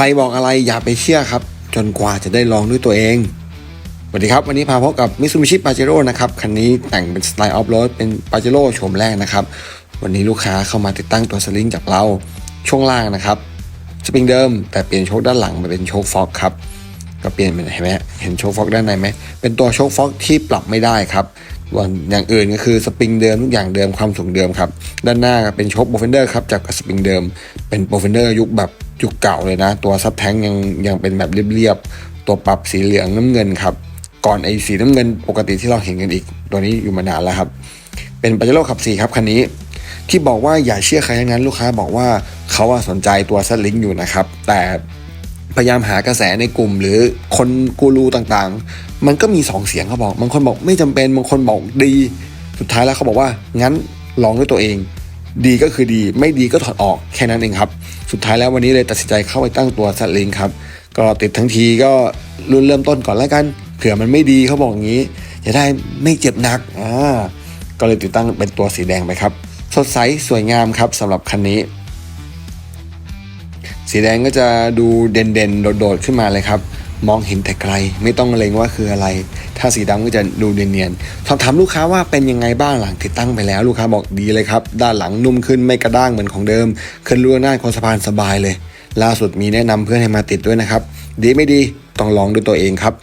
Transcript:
รบอกอะไรอย่าไปเชื่อครับ จนกว่าจะได้ลองด้วยตัวเองสวัสดีครับ วันนี้พาพบกับ Mitsubishi Pajero นะครับคันนี้แต่งเป็นสไตล์ออฟโรดเป็น Pajero โฉมแรกนะครับ วันนี้ลูกค้าเข้ามาติดตั้งตัวสลิงจากเราช่วงล่างนะครับสปริงเดิม แต่เปลี่ยนโชคด้านหลังมาเป็นโชคฟ็อกครับก็เปลี่ยนเป็นเห็นไหมเห็นโชคฟ็อกด้านในไหมเป็นตัวโชคฟ็อกที่ปรับไม่ได้ครับส่วนอย่างอื่นก็คือสปริงเดิมทุกอย่างเดิมความสูงเดิมครับ ด้านหน้าเป็นโชคโบเฟนเดอร์ครับจากสปริงเดิม เป็นโบเฟนเดอร์ยุคแบบ ยุคเก่าเลยนะ ตัวซับแท้งยังยังเป็นแบบเรียบๆ ตัวปรับสีเหลืองน้ำเงินครับ ก่อนไอ้สีน้ำเงินปกติที่เราเห็นกันอีก ตัวนี้อยู่มานานแล้วครับ เป็นปาเจโร่ขับสีครับคันนี้ ที่บอกว่าอย่าเชื่อใครทั้งนั้นลูกค้าบอกว่าเขาสนใจตัวซัลิงอยู่นะครับ แต่พยายามหากระแสในกลุ่มหรือคนกูรูต่างๆ มันก็มีสองเสียงเขาบอก บางคนบอกไม่จำเป็น บางคนบอกดี สุดท้ายแล้วเขาบอกว่างั้นลองด้วยตัวเอง ดีก็คือดีไม่ดีก็ถอดออกแค่นั้นเองครับ สุดท้ายแล้ววันนี้เลยตัดสินใจเข้าไปตั้งตัวซัลิงครับ ก็ติดทั้งทีก็รุ่นเริ่มต้นก่อนแล้วกัน เผื่อมันไม่ดีเขาบอกอย่างนี้จะได้ไม่เจ็บหนักอ่าก็เลยติดตั้งเป็นตัวสีแดงไปครับ สดใสสวยงามครับสำหรับคันนี้ สีแดงก็จะดูเด่นๆโดดๆขึ้นมาเลยครับ มองเห็นแต่ไกล ไม่ต้องเลงว่าคืออะไร ถ้าสีดำก็จะดูเนียนๆสอบถามลูกค้าว่าเป็นยังไงบ้างหลังติดตั้งไปแล้ว ลูกค้าบอกดีเลยครับ ด้านหลังนุ่มขึ้นไม่กระด้างเหมือนของเดิม ขึ้นรั้วหน้าคนสะพานสบายเลย ล่าสุดมีแนะนำเพื่อนให้มาติดด้วยนะครับ ดีไม่ดีต้องลองด้วยตัวเองครับ